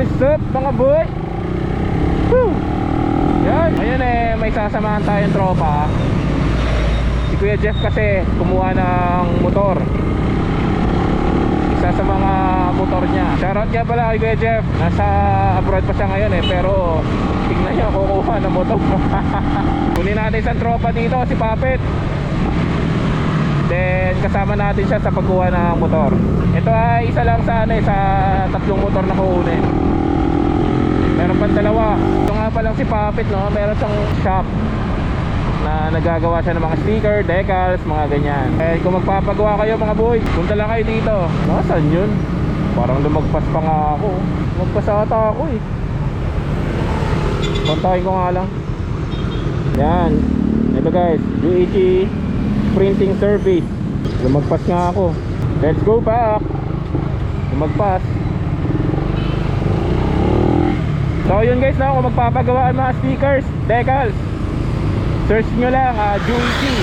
Is up mga boy? Woo! Yan, ngayon eh may sasamahan tayong tropa. Si Kuya Jeff kasi kumuha ng motor. Isa sa mga motor niya. Shoutout nga pala kay Kuya Jeff. Nasa abroad pa siya ngayon eh Pero tingnan niyo kukuha ng motor. Kunin natin isang tropa dito si Papet Then kasama natin siya sa pagkuha ng motor. Ito ay isa lang sa ano eh, sa tatlong motor na kukunin. Meron pang dalawa. Ito nga pa lang si Papit no, meron siyang shop na nagagawa siya ng mga sticker, decals, mga ganyan. Eh kung magpapagawa kayo mga boy, punta lang kayo dito. Nasaan yun? Parang lumagpas pa nga ako. Lumagpas ata ako eh. Kontakin ko nga lang. Yan. Ito guys, UEG printing service. Lumagpas nga ako. Let's go back. Lumagpas. So yun guys na kung magpapagawa ng mga stickers, decals. Search nyo lang uh, Juicy.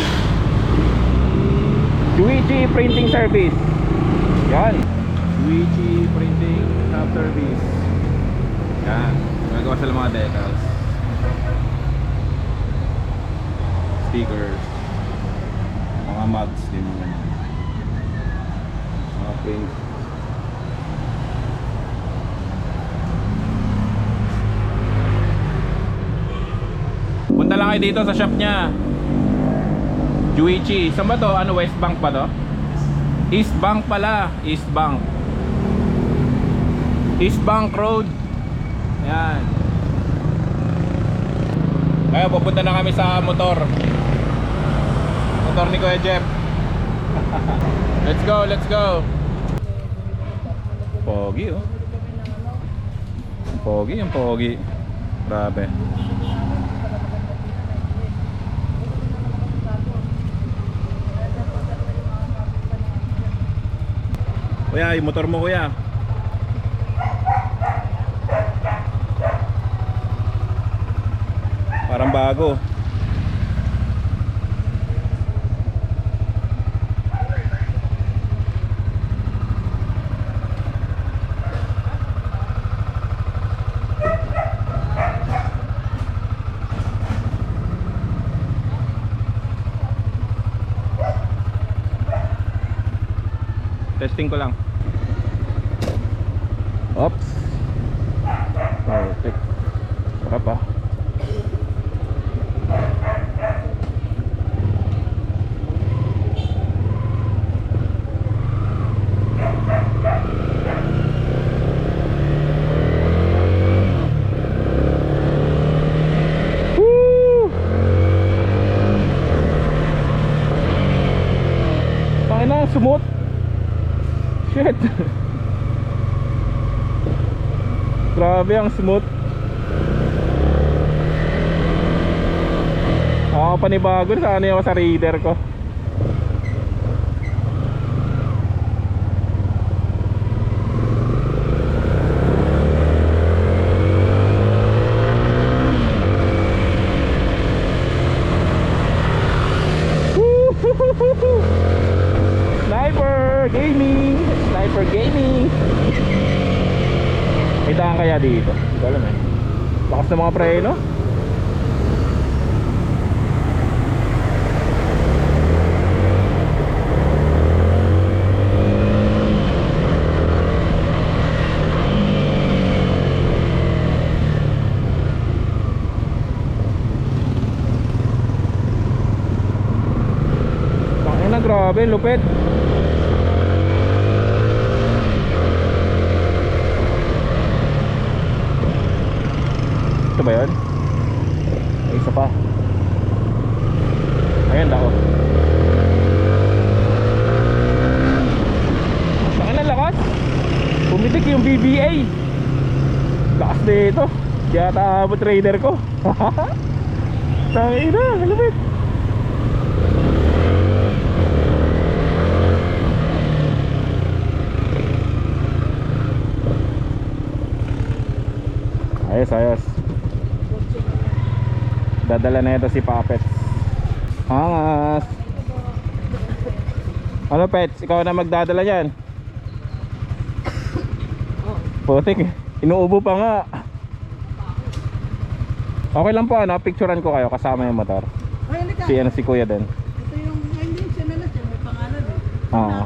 Juicy printing service. Yan. Juicy printing service. Yan. Gagawa sila mga decals. Stickers mga mugs din mga print punta lang kayo dito sa shop niya. Juichi. Saan ba to? ano West Bank pa to? East Bank pala. East Bank. East Bank Road. Yan kaya pupunta na kami sa motor motor ni Kuya Jeff. Let's go let's go. Pogi oh. Pogi yung pogi. Grabe. Kuya yung motor mo kuya. Parang bago Testing ko lang. Oops. Perfect. Saka pa. Sumot. Shit. Grabe ang smooth. Ako panibago sana ako sa reader ko. May daan kaya dito? Hindi alam eh. Lakas ng mga preno. Grabe, lupit. Ba yun? May isa pa. Ayan ako. Saan ang lakas? Pumitik yung BBA. Lakas dito. Kaya taabot trader ko. Tangin na, malupit. Ayos, ayos. Dadala na ito si Puppets. Angas. Ano Pets? Ikaw na magdadala yan? Putik eh. Inuubo pa nga. Okay lang po ano, picturean ko kayo kasama yung motor. Si ano si Kuya din. Ito yung, hindi, siya na lang siya. May pangalan eh. Oo.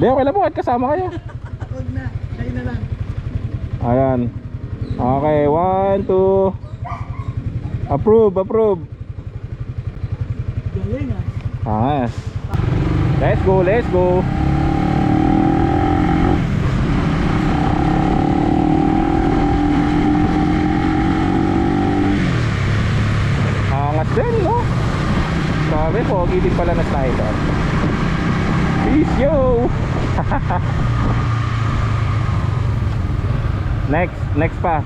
Di okay lang po kahit kasama kayo. Huwag na. Kayo na lang. Ayan. Okay, one, two. Approve, approve. Galing ah. Ah. Let's go, let's go. Angat din, no? Sabi, pogi din pala na slider. Peace, yo! next, next pa.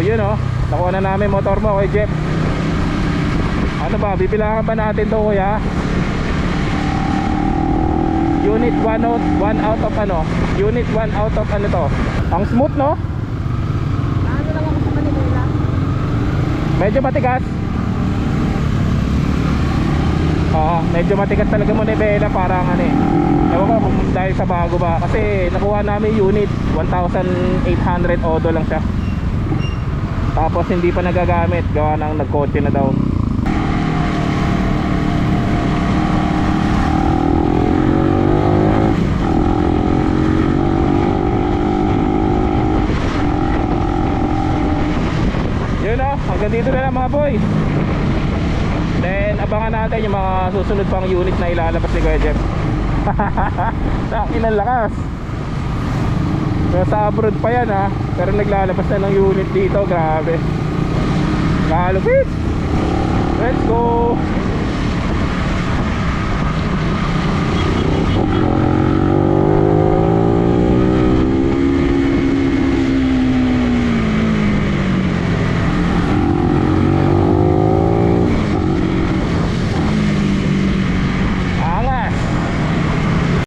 So yun oh, nakuha na namin motor mo kay Jeff. Ano ba, bibilangan ba natin to kuya? Unit 1 out, 1 out of ano? Unit 1 out of ano to? Ang smooth no? Ano lang ako sa Manila? Medyo matigas. Oo, medyo matigas talaga mo Bella parang ano eh. Ewan ko kung dahil sa bago ba. Kasi nakuha namin unit, 1,800 odo lang siya. Tapos hindi pa nagagamit, gawa ng nagkotse na daw. Yun o, hanggang dito na lang mga boy. Then abangan natin yung mga susunod pang unit na ilalabas ni Kuya Jeff. Ang lakas. Pero sa abroad pa yan ha. Pero naglalabas na ng unit dito, grabe. Kalupit. Let's go.